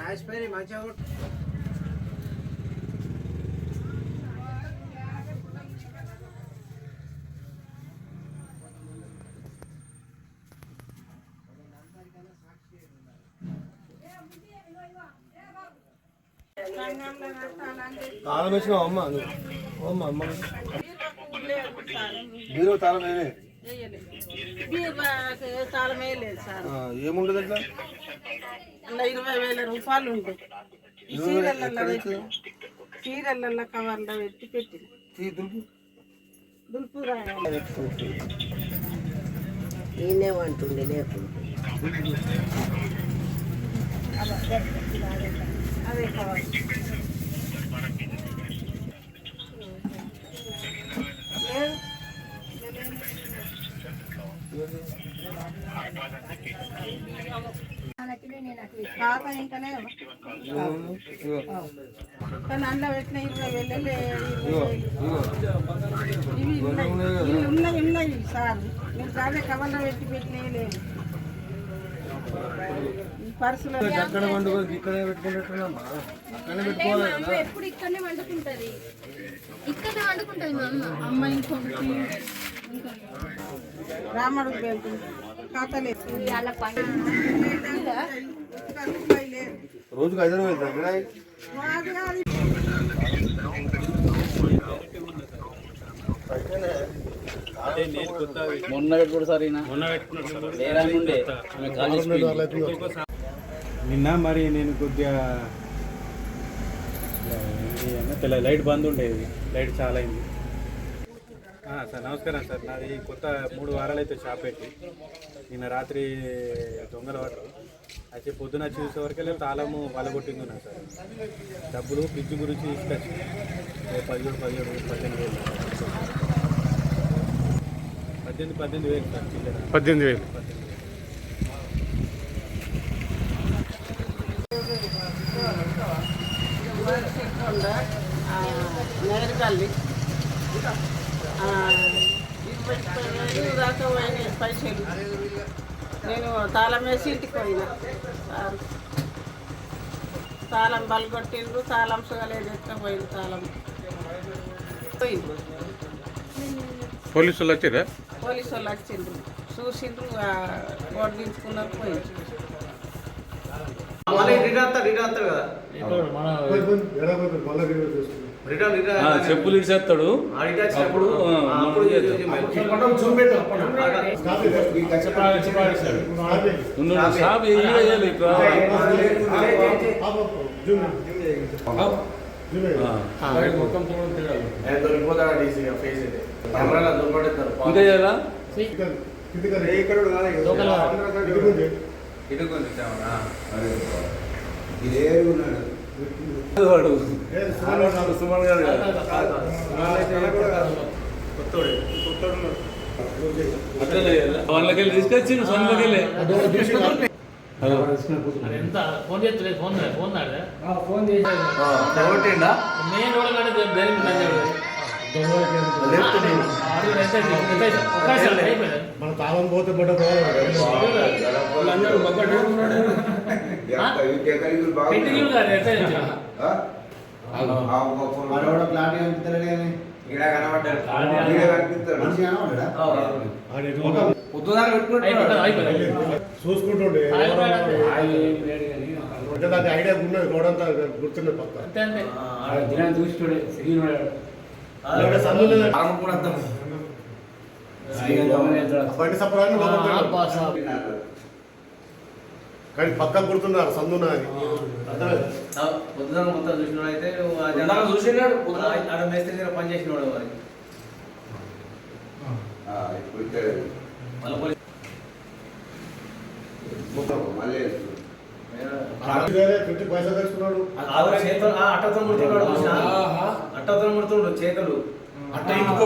రాసిపోయి మంచిగా. తాళం వేసినావు? అమ్మ అమ్మ అమ్మ. బీరో తాళం వేరే ఏముండదు అట్లా? ఇరవై వేల రూపాయలు ఉంటాయి ఈ చీరలలో పెట్టి చీరలలో కవర్లో పెట్టి పెట్టిన తీ దులుపు? దులుపు ఈయనేమంటుండే లేకుండా అదే కవర్. కానీ అందులో పెట్టిన ఇరవై వేలు ఇవి ఇవి ఉన్నాయి ఉన్నాయి సార్ మీరు కాదే కవర్లో పెట్టి పెట్టినవి పర్సులో అక్కడ ఇక్కడే అక్కడే పెట్టుకోవాలి కదా ఎప్పుడు ఇక్కడనే వండుకుంటది. ఇక్కడనే వండుకుంటది మా అమ్మ. అమ్మ ఇంకొకటి. రాముడు రోజుకి ఐదు మొన్న పెట్టుకోడు సార్ నిన్న మరి నేను కొద్దిగా లైట్ బంద్ ఉండేది. లైట్ చాలా అయింది. సార్ నమస్కారం సార్. నాది కొత్త మూడు వారాలు అయితే షాప్ పెట్టి. నిన్న రాత్రి దొంగల వాటర్. అయితే పొద్దున చూసే వరకు తాళము వలగొట్టింది ఉన్నా సార్. డబ్బులు ఫ్రిడ్జ్ గురించి తీసుకొచ్చి. ఓ పదిహేడు పదిహేడు పద్దెనిమిది వేలు. పద్దెనిమిది పద్దెనిమిది వేలు సార్ చిల్లర. పద్దెనిమిది వేలు. పద్దెనిమిది వేలు. నేరకల్లి పోయినాయి పైసలు నేను తాళం వేసి ఇంటికి పోయినా. తాళం బలగొట్టిండ్రు తాళం సుగలేదు ఎత్తపోయింది తాళం. పోయిండ్రు. పోలీసులు వచ్చారా? పోలీసు వాళ్ళు వచ్చిండ్రు. చూసిండ్రు బోర్డు దించుకున్నారు పోయిండ్రు. మళ్ళీ రిటర్న్ రిటర్న్ కదా. చెప్పులు ఇచ్చేస్తాడు అప్పుడు, ఇది- షాప్ వేయాలి ఇంకా చేయాలా? కెమెరా. వాడు సుమన్ గారు కాదు. అట్లా చేయాలా? వాళ్ళకి వెళ్ళి తీసుకొచ్చి సొంతకి వెళ్ళి హలో ఎంత ఫోన్ చేస్తలేదు ఫోన్ ఫోన్ నాడే కొట్టిండా నేను కూడా నన్ను ధైర్యం మన తాళం పోతే బట్ట చూసుకుంటుండే. ఐడియా ఉన్నది రోడంతా గుర్తున్నది పక్క లేకపోతే సందు లేదు. బండి సపరాన్ని కానీ పక్క గుర్తున్నారు సందున అని. మొత్తం చూసినాడు అయితే చూసినాడు ఆడ మేస్త్రి దగ్గర పని చేసినాడు మరి పెట్టి పైసలు తెచ్చుకున్నాడు. అట్టతో ముడుతున్నాడు? అట్టతో ముడుతుండు చేతులు. అట్ట ఐదు ముక్క.